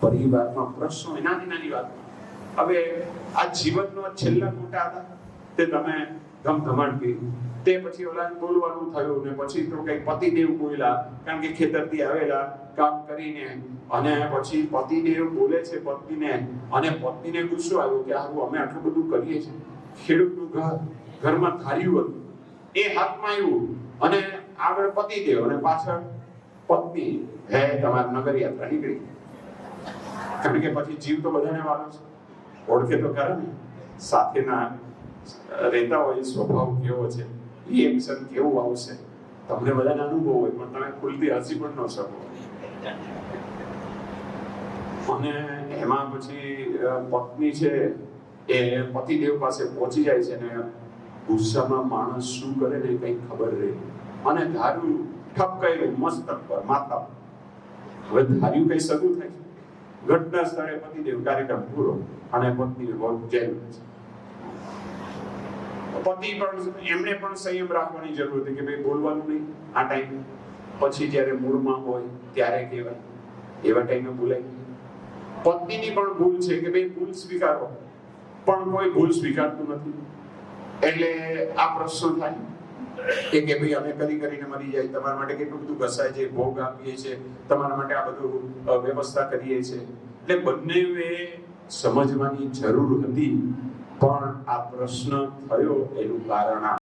પરિવારમાં પ્રશ્નો, એનાથી નાની વાતમાં હવે આ જીવનનો છેલ્લા મોટા હતા. તે તમે ધમધમાટ કર્યું. તે પછી ઓલા બોલવાનું થયું ને પછી તો કઈ પતિદેવ બોલ્યા, કારણ કે ખેતરથી આવેલા, કામ કરીને. અને પછી પતિદેવ બોલે છે પત્નીને, અને પત્નીને ગુસ્સો આવ્યો કે હારું, અમે આટલું બધું કરીએ છીએ. ખેડૂતનું ઘર, ઘરમાં ધાર્યું હતું. એ હાથમાં આવ્યું. અને આગળ પતિદેવ, અને પાછળ પત્ની. હે, તમારી નગર યાત્રા નીકળી. કારણ કે પછી જીવ તો બધાને વાલો છે. ઓળખે તો ખરા ને. સાથેના રહેતા હોય, સ્વભાવ કેવો છે રિએક્શન કેવું આવશે? તમને બધાને અનુભવ હોય, પણ તમે ખુલતી હસી પણ ન શકો. અને એમાં પછી પત્ની છે, એ પતિદેવ પાસે પહોંચી જાય છે ને ગુસ્સામાં માણસ શું કરે ને કઈ ખબર રહે અને ધાર્યું ઠપ કર્યું મસ્તક પર, માથા હવે ધાર્યું કઈ સગું થાય છે? ઘટના સ્થળે પતિદેવ કાર્યક્રમ પૂરો અને પત્ની જેલમાં પતિ પણ એમને પણ સંયમ રાખવાની જરૂર હતી કે ભાઈ બોલવાનું નહીં, આ ટાઈમે પછી જ્યારે મૂળમાં હોય ત્યારે કહેવાય. એવા ટાઈમે બોલાય. પત્નીની પણ ભૂલ છે કે ભાઈ ભૂલ સ્વીકારો. પણ કોઈ ભૂલ સ્વીકારતું નથી. એટલે આ પ્રશ્ન થાય. કે કે ભાઈ, અમે કરી કરીને મરી જાય. તમારા માટે કેટલું બધું ઘસાય છે, ભોગ આપીએ છીએ તમારા માટે આ બધું વ્યવસ્થા કરીએ છીએ એટલે બંને સમજવાની જરૂર હતી. પણ આ પ્રશ્ન થયો એનું કારણ